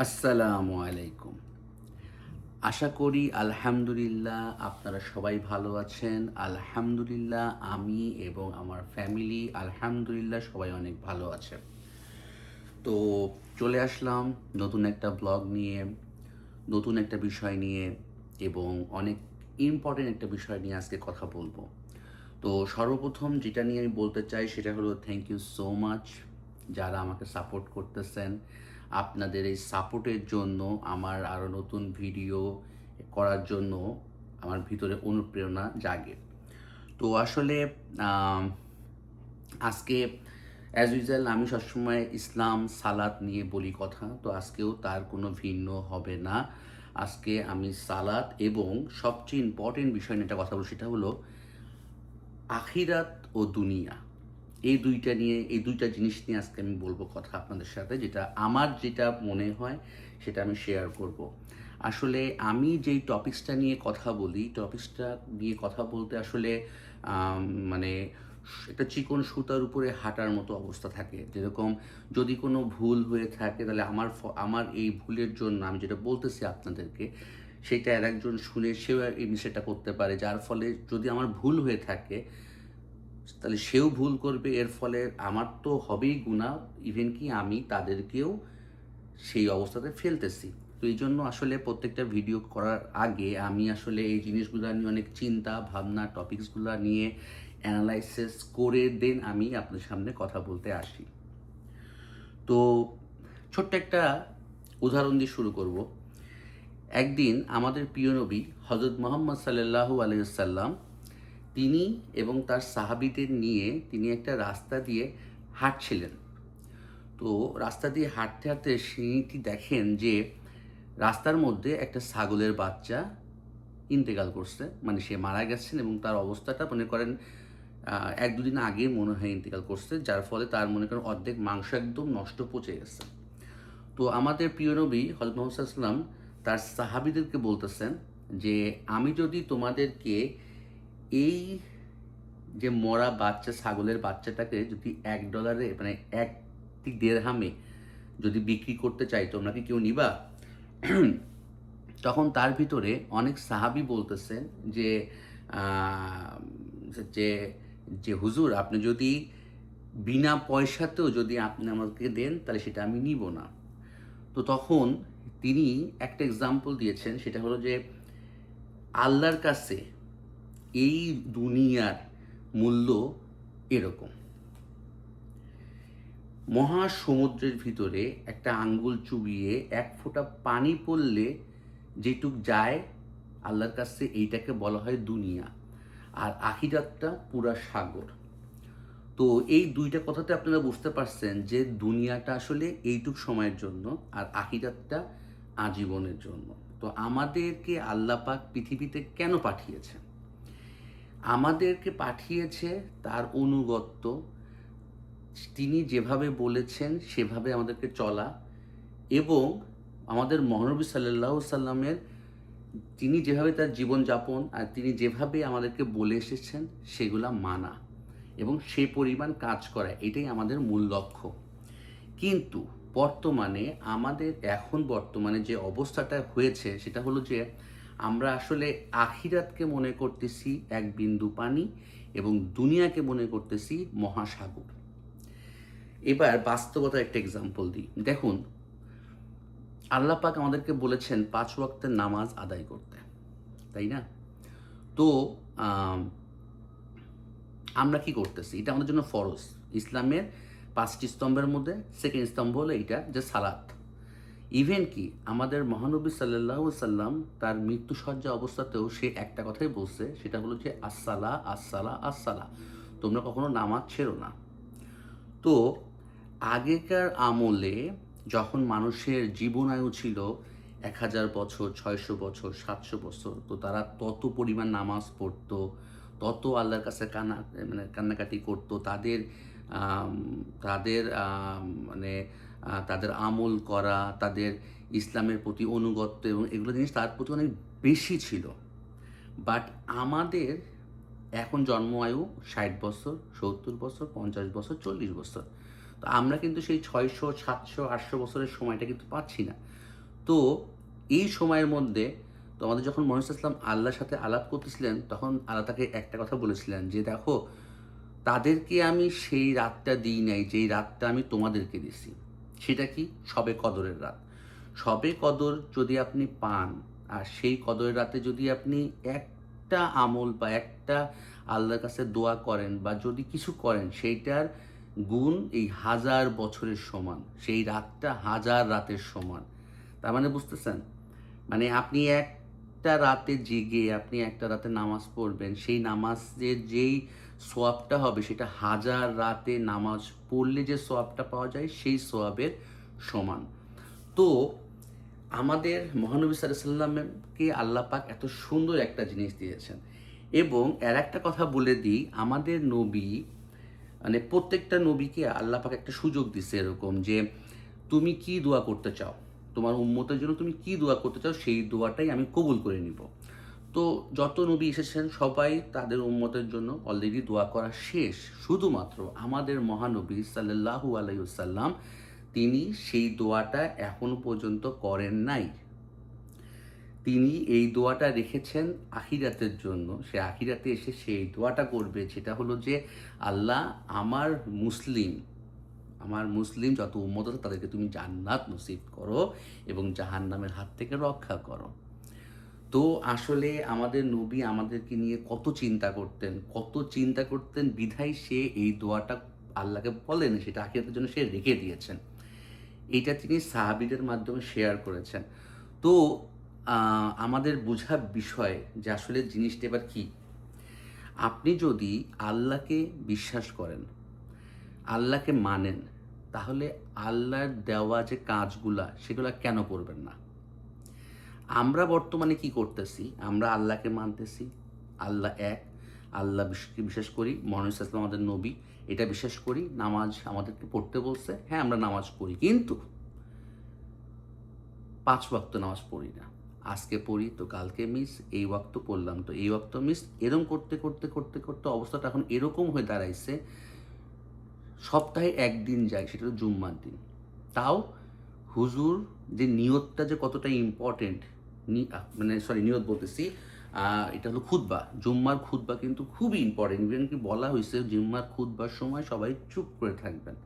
আসসালামু আলাইকুম। আশা করি আলহামদুলিল্লাহ আপনারা সবাই ভালো আছেন। আলহামদুলিল্লাহ আমি এবং আমার ফ্যামিলি আলহামদুলিল্লাহ সবাই অনেক ভালো আছে। তো চলে আসলাম নতুন একটা ব্লগ নিয়ে, নতুন একটা বিষয় নিয়ে এবং অনেক ইম্পর্টেন্ট একটা বিষয় নিয়ে আজকে কথা বলব। তো সর্বপ্রথম যেটা নিয়ে আমি বলতে চাই সেটা হলো থ্যাংক ইউ সো মাচ যারা আমাকে সাপোর্ট করতেছেন। আপনাদের এই সাপোর্টের জন্য, আমার আরও নতুন ভিডিও করার জন্য আমার ভিতরে অনুপ্রেরণা জাগে। তো আসলে আজকে অ্যাজ ইউজুয়াল আমি সবসময় ইসলাম সালাত নিয়ে বলি কথা, তো আজকেও তার কোনো ভিন্ন হবে না। আজকে আমি সালাত এবং সবচেয়ে ইম্পর্টেন্ট বিষয় নিয়ে একটা কথা বলব, সেটা হলো আখিরাত ও দুনিয়া। এই দুইটা নিয়ে, এই দুইটা জিনিস নিয়ে আজকে আমি বলব কথা আপনাদের সাথে, যেটা আমার যেটা মনে হয় সেটা আমি শেয়ার করব। আসলে আমি যেই টপিক্সটা নিয়ে কথা বলি টপিক্সটা নিয়ে কথা বলতে আসলে মানে একটা চিকন সুতার উপরে হাঁটার মতো অবস্থা থাকে। যেরকম যদি কোনো ভুল হয়ে থাকে, তাহলে আমার আমার এই ভুলের জন্য আমি যেটা বলতেছি আপনাদেরকে, সেটা আর একজন শুনে সেও এই বিষয়টা করতে পারে। যার ফলে যদি আমার ভুল হয়ে থাকে তাহলে সেও ভুল করবে, এর ফলে আমার তো হবেই গুণা ইভেন কি আমি তাদেরকেও সেই অবস্থাতে ফেলতেছি। তো এই জন্য আসলে প্রত্যেকটা ভিডিও করার আগে আমি আসলে এই জিনিসগুলো নিয়ে অনেক চিন্তা, ভাবনা টপিকসগুলো নিয়ে অ্যানালাইসিস করে দেন আমি আপনার সামনে কথা বলতে আসি। তো ছোট্ট একটা উদাহরণ দিয়ে শুরু করব। একদিন আমাদের প্রিয় নবী হজরত মোহাম্মদ সাল্লাল্লাহু আলাইসাল্লাম তিনি এবং তার সাহাবিদের নিয়ে তিনি একটা রাস্তা দিয়ে হাঁটছিলেন। তো রাস্তা দিয়ে হাঁটতে হাঁটতে তিনি দেখেন যে রাস্তার মধ্যে একটা ছাগলের বাচ্চা ইন্তেকাল করছে। মানে সে মারা গেছেন এবং তার অবস্থাটা মনে করেন এক দুদিন আগে মনে হয় ইন্তেকাল করছে, যার ফলে তার মনে করেন অর্ধেক মাংস একদম নষ্ট পচে গেছে। তো আমাদের প্রিয় নবী হজরত মোহাম্মদ তার সাহাবিদেরকে বলতেছেন যে, আমি যদি তোমাদেরকে এই যে মরা বাচ্চা, ছাগলের বাচ্চাটাকে যদি এক ডলারে মানে একটি দেড়হামে যদি বিক্রি করতে চাই, তোমরা কি কেউ নিবা? তখন তার ভিতরে অনেক সাহাবি বলতেছেন যে যে যে হুজুর, আপনি যদি বিনা পয়সাতেও যদি আপনি আমাকে দেন, তাহলে সেটা আমি নিব না। তো তখন তিনি একটা এক্সাম্পল দিয়েছেন, সেটা হলো যে, আল্লাহর কাছে এই দুনিয়ার মূল্য এরকম। মহাসমুদ্রের ভিতরে একটা আঙ্গুল চুবিয়ে এক ফোঁটা পানি পড়লে যেটুক যায়, আল্লাহর কাছে এইটাকে বলা হয় দুনিয়া। আর আখিরাতটা পুরা সাগর। তো এই দুইটা কথাতে আপনারা বুঝতে পারছেন যে দুনিয়াটা আসলে এইটুক সময়ের জন্য আর আখিরাতটা আজীবনের জন্য। তো আমাদেরকে আল্লাহ পাক পৃথিবীতে কেন পাঠিয়েছে আমাদেরকে পাঠিয়েছে তার অনুগত্য। তিনি যেভাবে বলেছেন, সেভাবে আমাদেরকে চলা এবং আমাদের মহানবী সাল্লাহ সাল্লামের তিনি যেভাবে তার জীবনযাপন আর তিনি যেভাবে আমাদেরকে বলে এসেছেন, সেগুলা মানা এবং সে পরিমাণ কাজ করা, এটাই আমাদের মূল লক্ষ্য। কিন্তু বর্তমানে, আমাদের এখন বর্তমানে যে অবস্থাটা হয়েছে, সেটা হলো যে আমরা আসলে আখিরাতকে মনে করতেছি এক বিন্দু পানি এবং দুনিয়াকে মনে করতেছি মহাসাগর। এবার বাস্তবতার একটা এক্সাম্পল দিই। দেখুন, আল্লাহ পাক আমাদেরকে বলেছেন, পাঁচ ওয়াক্তের নামাজ আদায় করতে। তাই না? তো আমরা কি করতেছি? এটা আমাদের জন্য ফরজ। ইসলামের পাঁচটি স্তম্ভের মধ্যে সেকেন্ড স্তম্ভ হলো এইটা যে সালাত। ইভেন কি, আমাদের মহানবী সাল্লাহ সাল্লাম তার মৃত্যুসজ্জা অবস্থাতেও সে একটা কথাই বলছে, সেটা হলো যে, আসসালা আসসালা আসসালা, তোমরা কখনো নামাজ ছেড়ো না। তো আগেকার আমলে যখন মানুষের জীবনায়ু ছিল, এক হাজার বছর, ছয়শো বছর, সাতশো বছর, তো তারা তত পরিমাণ নামাজ পড়তো, তত আল্লাহর কাছে কান্না মানে কান্নাকাটি করতো, তাদের তাদের মানে তাদের আমল করা, তাদের ইসলামের প্রতি অনুগত্য এবং এগুলো জিনিস তার প্রতি অনেক বেশি ছিল। বাট আমাদের এখন জন্ম আয়ু ষাট বছর, সত্তর বছর, পঞ্চাশ বছর, চল্লিশ বছর। তো আমরা কিন্তু সেই ছয়শো, সাতশো, আটশো বছরের সময়টা কিন্তু পাচ্ছি না। তো এই সময়ের মধ্যে তো আমাদের যখন মনুষ ইসলাম আল্লাহর সাথে আলাপ করতেছিলেন, তখন আল্লাহ তাকে একটা কথা বলেছিলেন যে, দেখো তাদেরকে আমি সেই রাতটা দিই নাই, যেই রাতটা আমি তোমাদেরকে দিছি। সেটা কি? সবে কদরের রাত। সবে কদর যদি আপনি পান, আর সেই কদরের রাতে যদি আপনি একটা আমল বা একটা আল্লাহর কাছে দোয়া করেন বা যদি কিছু করেন, সেইটার গুণ এই হাজার বছরের সমান, সেই রাতটা হাজার রাতের সমান। তার মানে বুঝতেছেন? মানে আপনি একটা রাতে জেগে, আপনি একটা রাতে নামাজ পড়বেন, সেই নামাজের যেই সোয়াবটা হবে সেটা হাজার রাতে নামাজ পড়লে যে সোয়াবটা পাওয়া যায়, সেই সোয়াবের সমান। তো আমাদের মহানবী সাল্লামকে আল্লাহ পাক এত সুন্দর একটা জিনিস দিয়েছেন। এবং এর একটা কথা বলে দিই, আমাদের নবী মানে প্রত্যেকটা নবীকে আল্লাহ পাক একটা সুযোগ দিছে এরকম যে, তুমি কি দোয়া করতে চাও? তোমার উম্মতের জন্য তুমি কি দোয়া করতে চাও? সেই দোয়াটাই আমি কবুল করে নিব। তো যত নবী এসেছেন সবাই তাদের উম্মতের জন্য অলরেডি দোয়া করা শেষ। শুধুমাত্র আমাদের মহানবী সাল্লাহু আলাইসাল্লাম তিনি সেই দোয়াটা এখনও পর্যন্ত করেন নাই। তিনি এই দোয়াটা রেখেছেন আখিরাতের জন্য। সে আখিরাতে এসে সেই দোয়াটা করবে, সেটা হলো যে, আল্লাহ আমার মুসলিম আমার মুসলিম যত উন্মত আছে তাদেরকে তুমি জান্নাত নসিব করো এবং জাহান্নামের হাত থেকে রক্ষা করো। তো আসলে আমাদের নবী আমাদেরকে নিয়ে কত চিন্তা করতেন, কত চিন্তা করতেন বিধায় সে এই দোয়াটা আল্লাহকে বলেন, সেটা আখিরাতের জন্য সে রেখে দিয়েছেন। এটা তিনি সাহাবিদের মাধ্যমে শেয়ার করেছেন। তো আমাদের বোঝার বিষয় যে আসলে জিনিসটা এবার কি? আপনি যদি আল্লাহকে বিশ্বাস করেন, আল্লাহকে মানেন, তাহলে আল্লাহর দেওয়া যে কাজগুলা, সেগুলা কেন করবেন না? আমরা বর্তমানে কি করতেছি? আমরা আল্লাহকে মানতেছি, আল্লাহ এক, আল্লাহ বিশ্বাস করি মহানুস ইসলাম আমাদের নবী, এটা বিশ্বাস করি নামাজ আমাদেরকে পড়তে বলছে হ্যাঁ আমরা নামাজ পড়ি, কিন্তু পাঁচ ওয়াক্ত নামাজ পড়ি না। আজকে পড়ি তো কালকে মিস এই ওয়াক্ত পড়লাম তো এই ওয়াক্ত মিস এরকম করতে করতে করতে করতে অবস্থাটা এখন এরকম হয়ে দাঁড়াইছে, সপ্তাহে একদিন যায়, সেটা হলো জুম্মার দিন। তাও হুজুর, যে নিয়তটা যে কতটা ইম্পর্টেন্ট মানে সরি নিয়ত বলতেছি এটা হলো খুতবা। জুম্মার খুতবা কিন্তু খুবই ইম্পর্টেন্ট ইভেন কি বলা হয়েছে জুম্মার খুতবার সময় সবাই চুপ করে থাকবেন।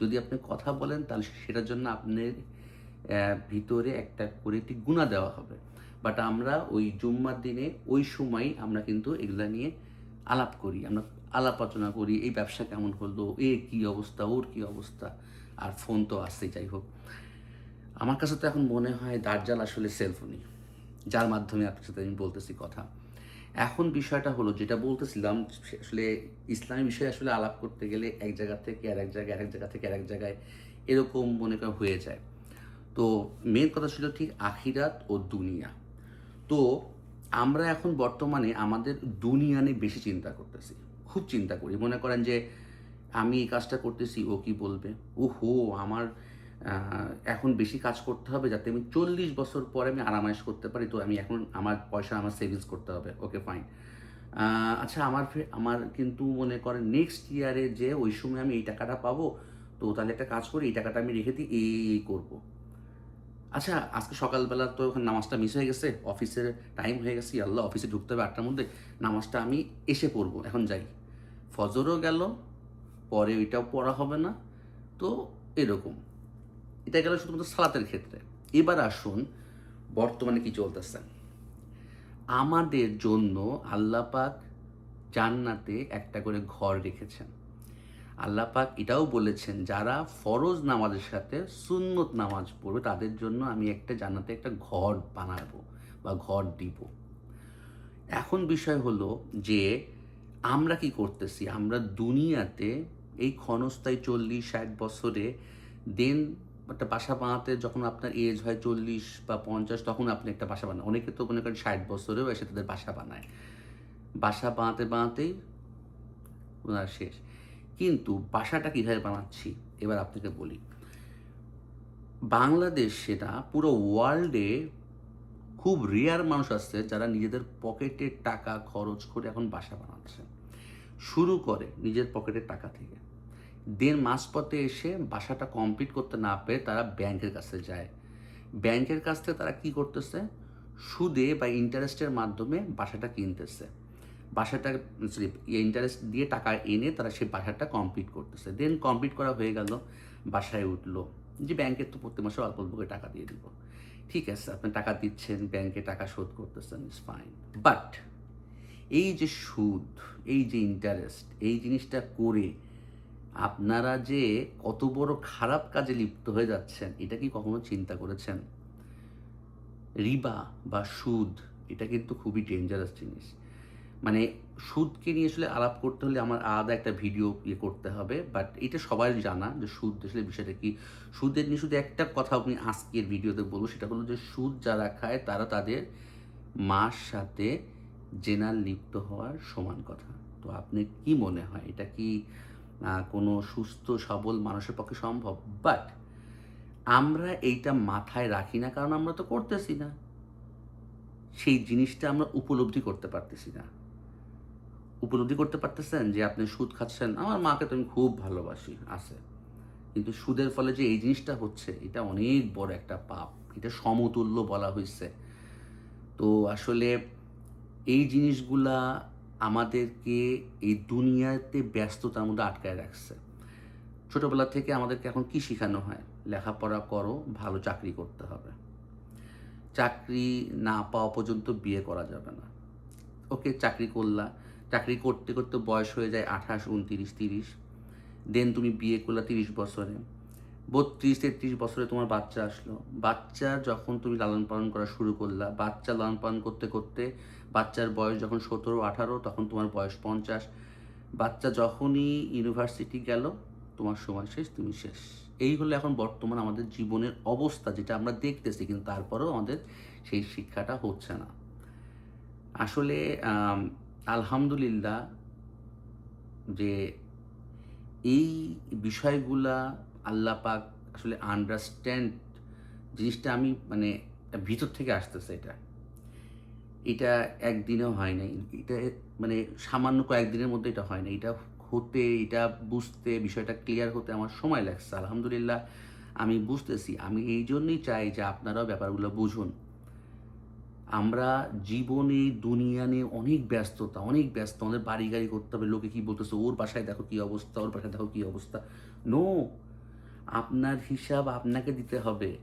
যদি আপনি কথা বলেন, তাহলে সেটার জন্য আপনার ভিতরে একটা করে একটি গুণা দেওয়া হবে। বাট আমরা ওই জুম্মার দিনে, ওই সময় আমরা কিন্তু এগুলা নিয়ে আলাপ করি, আমরা আলাপ আলোচনা করি, এই ব্যবসা কেমন হলো, এ কি অবস্থা, ওর কি অবস্থা, আর ফোন তো আসছেই যাই হোক। আমার কাছে তো এখন মনে হয় দার্জাল আসলে সেলফোনই যার মাধ্যমে আপনার সাথে আমি বলতেছি কথা। এখন বিষয়টা হলো, যেটা বলতেছিলাম আসলে ইসলামী বিষয়ে আসলে আলাপ করতে গেলে এক জায়গা থেকে আর এক জায়গায়, আরেক জায়গা থেকে আরেক জায়গায় এরকম মনে করা হয়ে যায়। তো মেন কথা ছিল ঠিক আখিরাত ও দুনিয়া। তো আমরা এখন বর্তমানে আমাদের দুনিয়া নিয়ে বেশি চিন্তা করতেছি, খুব চিন্তা করি। মনে করেন যে আমি এই কাজটা করতেছি, ও কি বলবে? ও হো আমার এখন বেশি কাজ করতে হবে যাতে আমি চল্লিশ বছর পরে আমি আরামাইশ করতে পারি, তো আমি এখন আমার পয়সা, আমার সেভিংস করতে হবে। ওকে ফাইন আচ্ছা আমার আমার কিন্তু মনে করেন নেক্সট ইয়ারে যে ওই সময় আমি এই টাকাটা পাবো, তো তাহলে একটা কাজ করি, এই টাকাটা আমি রেখে দিই এই- এই করব। আচ্ছা আজকে সকালবেলা তো ওখানে নামাজটা মিস হয়ে গেছে, অফিসের টাইম হয়ে গেছে, আল্লাহ অফিসে ঢুকতে হবে আটটার মধ্যে, নামাজটা আমি এসে পড়ব, এখন যাই। ফজরও গেল, পরে ওইটাও পড়া হবে না, তো এরকম। এটা গেল শুধুমাত্র সালাতের ক্ষেত্রে। এবার আসুন বর্তমানে কি চলতেছে। আমাদের জন্য আল্লাপাক জান্নাতে একটা করে ঘর রেখেছেন। আল্লাহ পাক এটাও বলেছেন, যারা ফরজ নামাজের সাথে সুন্নত নামাজ পড়বে, তাদের জন্য আমি একটা জান্নাতে একটা ঘর বানাবো বা ঘর দিব। এখন বিষয় হলো যে আমরা কি করতেছি, আমরা দুনিয়াতে এই ক্ষণস্থায়ী চল্লিশ, ষাট বছরে দেন একটা বাসা বানাতে যখন আপনার এজ হয় চল্লিশ বা পঞ্চাশ, তখন আপনি একটা বাসা বানান। অনেকে তো মনে করেন ষাট বছরেও এসে তাদের বাসা বানায়। বাসা বানাতে বানাতেই ওনার শেষ। কিন্তু বাসাটা কীভাবে বানাচ্ছি? এবার আপনাকে বলি। বাংলাদেশ সেটা পুরো ওয়ার্ল্ডে খুব রেয়ার মানুষ আছে যারা নিজেদের পকেটের টাকা খরচ করে এখন বাসা বানাচ্ছে। শুরু করে নিজের পকেটের টাকা থেকে। দেন মাঝপথে এসে বাসাটা কমপ্লিট করতে না পেরে তারা ব্যাংকের কাছে যায়। ব্যাংকের কাছ থেকে তারা কি করতেছে? সুদে বা ইন্টারেস্টের মাধ্যমে বাসাটা কিনতেছে। বাসাটা সরি ইন্টারেস্ট দিয়ে টাকা এনে তারা সেই বাসাটা কমপ্লিট করতেছে। দেন কমপ্লিট করা হয়ে গেল, বাসায় উঠল। যে ব্যাংকের তো প্রতি মাসে অল্প অল্প করে টাকা দিয়ে দিব। ঠিক আছে, আপনি টাকা দিচ্ছেন, ব্যাংকে টাকা শোধ করতেছেন ইস ফাইন বাট এই যে সুদ, এই যে ইন্টারেস্ট এই জিনিসটা করে আপনারা যে কত বড় খারাপ কাজে লিপ্ত হয়ে যাচ্ছেন, এটা কি কখনো চিন্তা করেছেন? রিবা বা সুদ, এটা কিন্তু খুবই ডেঞ্জারাস জিনিস। মানে সুদকে নিয়ে আসলে আলাপ করতে হলে আমার আলাদা একটা ভিডিও ইয়ে করতে হবে বাট এটা সবাই জানা যে সুদ আসলে বিষয়টা কি। সুদের নিয়ে শুধু একটা কথা আপনি আজকের ভিডিওতে বলব, সেটা হলো যে সুদ যারা খায়, তারা তাদের মার সাথে জেনার লিপ্ত হওয়ার সমান কথা। তো আপনি কি মনে হয়? এটা কি কোনো সুস্থ, সবল মানুষের পক্ষে সম্ভব। বাট আমরা এইটা মাথায় রাখি না, কারণ আমরা তো করতেছি না। সেই জিনিসটা আমরা উপলব্ধি করতে পারতেছি না। উপলব্ধি করতে পারতেছেন যে আপনি সুদ খাচ্ছেন। আমার মাকে তো আমি খুব ভালোবাসি, আছে। কিন্তু সুদের ফলে যে এই জিনিসটা হচ্ছে, এটা অনেক বড় একটা পাপ। এটা সমতুল্য বলা হয়েছে তো আসলে এই জিনিসগুলা আমাদেরকে এই দুনিয়াতে ব্যস্ততার মধ্যে আটকায় রাখছে। ছোটোবেলা থেকে আমাদেরকে এখন কি শেখানো হয়? লেখাপড়া করো, ভালো চাকরি করতে হবে। চাকরি না পাওয়া পর্যন্ত বিয়ে করা যাবে না। ওকে, চাকরি করলা। চাকরি করতে করতে বয়স হয়ে যায় আঠাশ, উনতিরিশ, তিরিশ। দেন তুমি বিয়ে করলা তিরিশ বছরে। বত্রিশ তেত্রিশ বছরে তোমার বাচ্চা আসলো। বাচ্চা যখন তুমি লালন পালন করা শুরু করলা, বাচ্চা লালন পালন করতে করতে বাচ্চার বয়স যখন সতেরো, আঠারো, তখন তোমার বয়স পঞ্চাশ। বাচ্চা যখনই ইউনিভার্সিটি গেল, তোমার সময় শেষ, তুমি শেষ। এই হলো এখন বর্তমান আমাদের জীবনের অবস্থা, যেটা আমরা দেখতেছি, কিন্তু তারপরেও আমাদের সেই শিক্ষাটা হচ্ছে না। আসলে আলহামদুলিল্লাহ যে এই বিষয়গুলা আল্লাহ পাক আসলে আন্ডারস্ট্যান্ড জিনিসটা আমি মানে ভিতর থেকে আসতেছে এটা। এটা একদিনেও হয় নাই। এটা মানে সামান্য কয়েকদিনের মধ্যে এটা হয় না এটা হতে, এটা বুঝতে, বিষয়টা ক্লিয়ার হতে আমার সময় লাগছে। আলহামদুলিল্লাহ আমি বুঝতেছি। আমি এই জন্যই চাই যে আপনারাও ব্যাপারগুলো বুঝুন। আমরা জীবনে, দুনিয়া নিয়ে অনেক ব্যস্ততা, অনেক ব্যস্ত। আমাদের বাড়ি গাড়ি করতে হবে, লোকে কি বলতেছে, ওর বাসায় দেখো কি অবস্থা, ওর বাসায় দেখো কি অবস্থা। নো আপনার হিসাব আপনাকে দিতে হবে।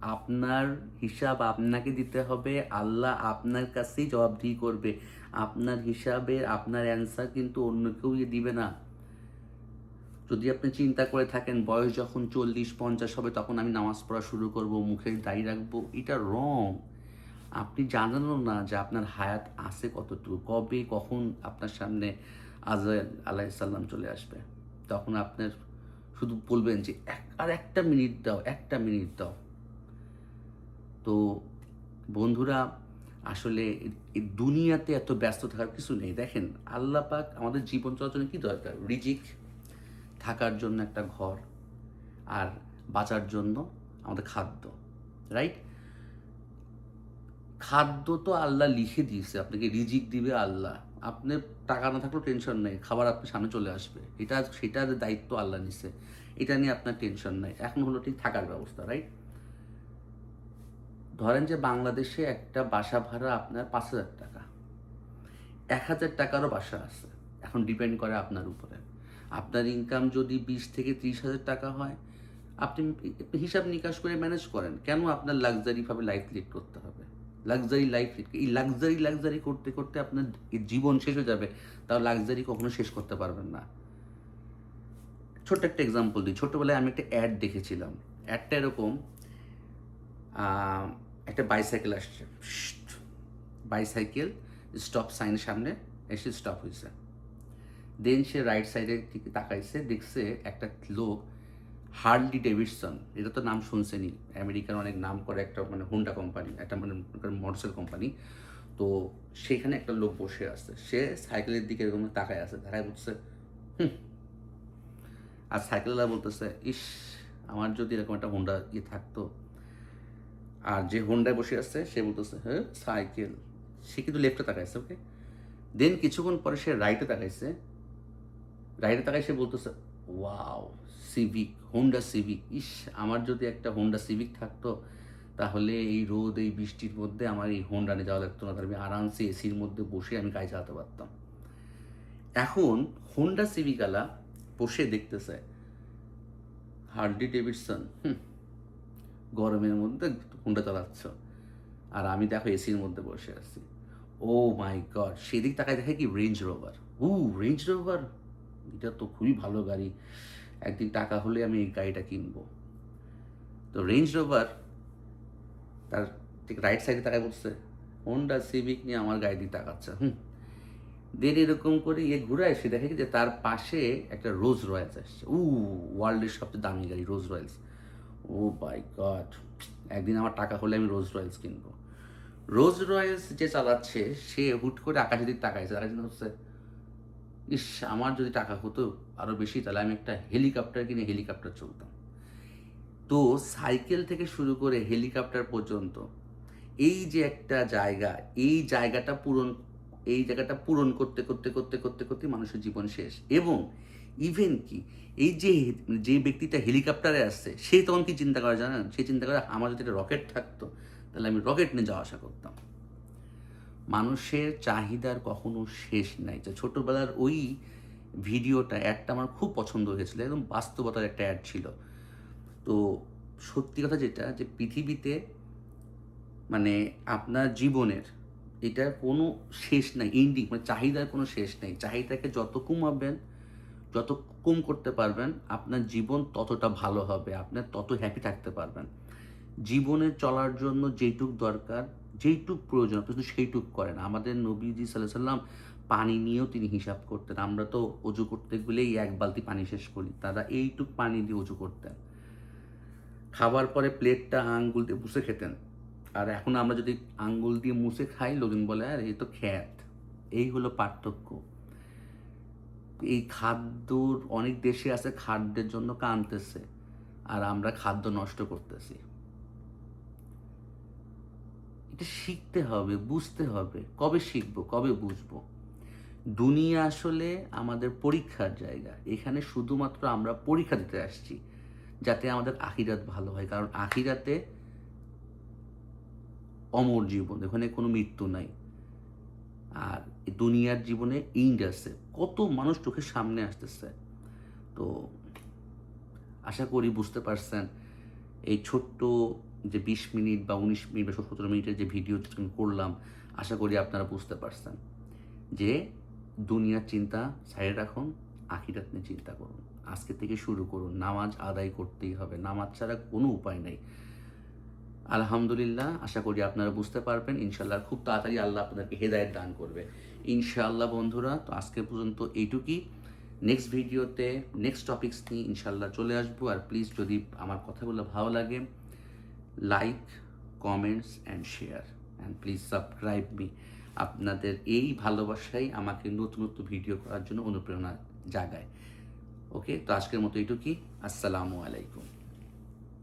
আপনার হিসাব আপনাকে দিতে হবে। আল্লাহ আপনার কাছেই জবাবদিহি করবে। আপনার হিসাবে আপনার অ্যান্সার কিন্তু অন্য কেউ ইয়ে দিবে না। যদি আপনি চিন্তা করে থাকেন, বয়স যখন চল্লিশ, পঞ্চাশ হবে, তখন আমি নামাজ পড়া শুরু করব মুখে দাড়ি রাখব, এটা রং আপনি জানানো না যে আপনার হায়াত আছে কতটুকু, কবে, কখন আপনার সামনে আজরাইল আলাইসাল্লাম চলে আসবে। তখন আপনার শুধু বলবেন যে এক, আর একটা মিনিট দাও, একটা মিনিট দাও। তো বন্ধুরা, আসলে এই দুনিয়াতে এত ব্যস্ত থাকার কিছু নেই। দেখেন, আল্লাহ পাক আমাদের জীবন জন্য কী দরকার? রিজিক, থাকার জন্য একটা ঘর, আর বাঁচার জন্য আমাদের খাদ্য রাইট খাদ্য তো আল্লাহ লিখে দিয়েছে। আপনাকে রিজিক দিবে আল্লাহ। আপনার টাকা না থাকলেও টেনশন নেই, খাবার আপনার সামনে চলে আসবে। এটা সেটার দায়িত্ব আল্লাহ নিছে। এটা নিয়ে আপনার টেনশন নেই। এখন হলো ঠিক থাকার ব্যবস্থা রাইট ধরেন যে বাংলাদেশে একটা বাসা ভাড়া আপনার পাঁচ হাজার টাকা। এক হাজার টাকারও বাসা আছে। এখন ডিপেন্ড করে আপনার উপরে। আপনার ইনকাম যদি বিশ থেকে ত্রিশ হাজার টাকা হয়, আপনি হিসাব নিকাশ করে ম্যানেজ করেন। কেন আপনার লাক্সারিভাবে লাইফ লিড করতে হবে? লাক্সারি লাইফ এই লাক্সারি লাক্সারি করতে করতে আপনার জীবন শেষ হয়ে যাবে, তাও লাক্সারি কখনো শেষ করতে পারবেন না। ছোট্ট একটা এক্সাম্পল দিই। ছোটোবেলায় আমি একটা অ্যাড দেখেছিলাম। অ্যাডটা এরকম একটা বাইসাইকেল আসছে। বাইসাইকেল স্টপ সাইনের সামনে এসে স্টপ হয়েছে দেন সে রাইট সাইডের দিকে তাকাইছে, দেখছে একটা লোক হার্লি ডেভিডসন এটা তো নাম শুনছেনি আমেরিকার অনেক নাম করে একটা মানে হোন্ডা কোম্পানি একটা মানে মোটরসাইকেল কোম্পানি তো সেখানে একটা লোক বসে আছে। সে সাইকেলের দিকে এরকম তাকায় আছে। তাকায় বলছে হুম। আর সাইকেলওয়ালা বলতেছে, ইস, আমার যদি এরকম একটা হোন্ডা ইয়ে থাকতো। আর যে হোন্ডায় বসে আছে, সে বলতেছে হ্যাঁ সাইকেল। সে কিন্তু লেফটে তাকাইছে ওকে দেন কিছুক্ষণ পরে সে রাইটে তাকাইছে। রাইটে তাকাই সে বলতেছে ওয়াও সিভিক হোন্ডা সিভিক ইস, আমার যদি একটা হোন্ডা সিভিক থাকতো, তাহলে এই রোদ, এই বৃষ্টির মধ্যে আমার এই হোন্ডা নিয়ে যাওয়া লাগতো না। তাহলে আমি আরামসে এসির মধ্যে বসে আমি গাড়ি চালাতে পারতাম। এখন হোন্ডা সিভিকালা বসে দেখতেছে হার্ডি ডেভিডসন হুম, গরমের মধ্যে হোন্ডা চালাচ্ছ। আর আমি দেখো এসির মধ্যে বসে আছি। ও মাই গড সেদিক তাকায় দেখে কি রেঞ্জ রোভার উ রেঞ্জ রোভার এটা তো খুবই ভালো গাড়ি। একদিন টাকা হলে আমি এই গাড়িটা কিনবো। তো রেঞ্জ রোভার তার ঠিক রাইট সাইডে তাকায় বলছে হোন্ডা সিভিক নিয়ে আমার গাড়ি দিয়ে তাকাচ্ছে। হুম। দেন এরকম করে ইয়ে ঘুরে এসে দেখে যে তার পাশে একটা রোজ রয়্যালস আসছে। উ ওয়ার্ল্ডের সবচেয়ে দামি গাড়ি রোজ রয়্যালস ও বাই গড, একদিন আমার টাকা হলে আমি রোজ রয়্যালস কিনবো। রোজ রয়্যালস যে চালাচ্ছে, সে হুট করে আকাশের দিকে তাকাইছে জন্য হচ্ছে ইস, আমার যদি টাকা হতো আরও বেশি, তাহলে আমি একটা হেলিকপ্টার কিনে হেলিকপ্টার চলতাম। তো সাইকেল থেকে শুরু করে হেলিকপ্টার পর্যন্ত, এই যে একটা জায়গা, এই জায়গাটা পূরণ, এই জায়গাটা পূরণ করতে করতে করতে করতে করতে মানুষের জীবন শেষ। এবং ইভেন কি, এই যে যে ব্যক্তিটা হেলিকপ্টারে আসছে, সে তখন কি চিন্তা করে জানেন? সে চিন্তা করে, আমার যদি একটা রকেট থাকতো, তাহলে আমি রকেট নিয়ে যাওয়া আসা করতাম। মানুষের চাহিদার কখনো শেষ নাই। যে ছোটোবেলার ওই ভিডিওটা অ্যাডটা আমার খুব পছন্দ হয়েছিল, একদম বাস্তবতার একটা অ্যাড ছিল। তো সত্যি কথা যেটা, যে পৃথিবীতে মানে আপনার জীবনের এটার কোনো শেষ নাই এন্ডিং মানে চাহিদার কোনো শেষ নেই। চাহিদাকে যত কমাবেন, যত কম করতে পারবেন, আপনার জীবন ততটা ভালো হবে, আপনার তত হ্যাপি থাকতে পারবেন। জীবনে চলার জন্য যেটুক দরকার যেইটুক প্রয়োজন শুধু সেইটুক করেন। আমাদের নবীজি সাল্লাহ সাল্লাম পানি নিয়েও তিনি হিসাব করতেন। আমরা তো অজু করতে গেলেই এক বালতি পানি শেষ করি। তারা এইটুক পানি দিয়ে অজু করতেন। খাবার পরে প্লেটটা আঙ্গুল দিয়ে মুছে খেতেন। আর এখন আমরা যদি আঙ্গুল দিয়ে মুছে খাই, লোকজন বলে, আর, এই তো খ্যাত। এই হলো পার্থক্য। এই খাদ্যর, অনেক দেশে আছে খাদ্যের জন্য কানতেছে। আর আমরা খাদ্য নষ্ট করতেছি। শিখতে হবে, বুঝতে হবে। কবে শিখব, কবে বুঝব? দুনিয়া আসলে আমাদের পরীক্ষার জায়গা। এখানে শুধুমাত্র আমরা পরীক্ষা দিতে আসছি, যাতে আমাদের আখিরাত ভালো হয়। কারণ আখিরাতে অমর জীবন, এখানে কোনো মৃত্যু নাই। আর দুনিয়ার জীবনে ইন্ড আছে। কত মানুষ চোখের সামনে আসতেছে। তো আশা করি বুঝতে পারছেন, এই ছোট্ট যে বিশ মিনিট বা উনিশ মিনিট বা সতেরো মিনিটের যে ভিডিও আমি করলাম, আশা করি আপনারা বুঝতে পারছেন যে দুনিয়ার চিন্তা সাইডে রাখুন, আখিরাত নিয়ে চিন্তা করুন। আজকে থেকে শুরু করুন। নামাজ আদায় করতেই হবে। নামাজ ছাড়া কোনো উপায় নেই। আলহামদুলিল্লাহ, আশা করি আপনারা বুঝতে পারবেন। ইনশাল্লাহ খুব তাড়াতাড়ি আল্লাহ আপনাদেরকে হেদায়ত দান করবে। ইনশাআল্লাহ বন্ধুরা, তো আজকে পর্যন্ত এইটুকুই। নেক্সট ভিডিওতে নেক্সট টপিক্স নিয়ে ইনশাল্লাহ চলে আসব। আর প্লিজ যদি আমার কথাগুলো ভালো লাগে like comments and share and please subscribe me আপনাদের এই ভালোবাসাই আমাকে নতুন নতুন ভিডিও করার জন্য অনুপ্রেরণা জাগায়। ওকে তো আজকের মতো এইটুকুই। আসসালামু আলাইকুম।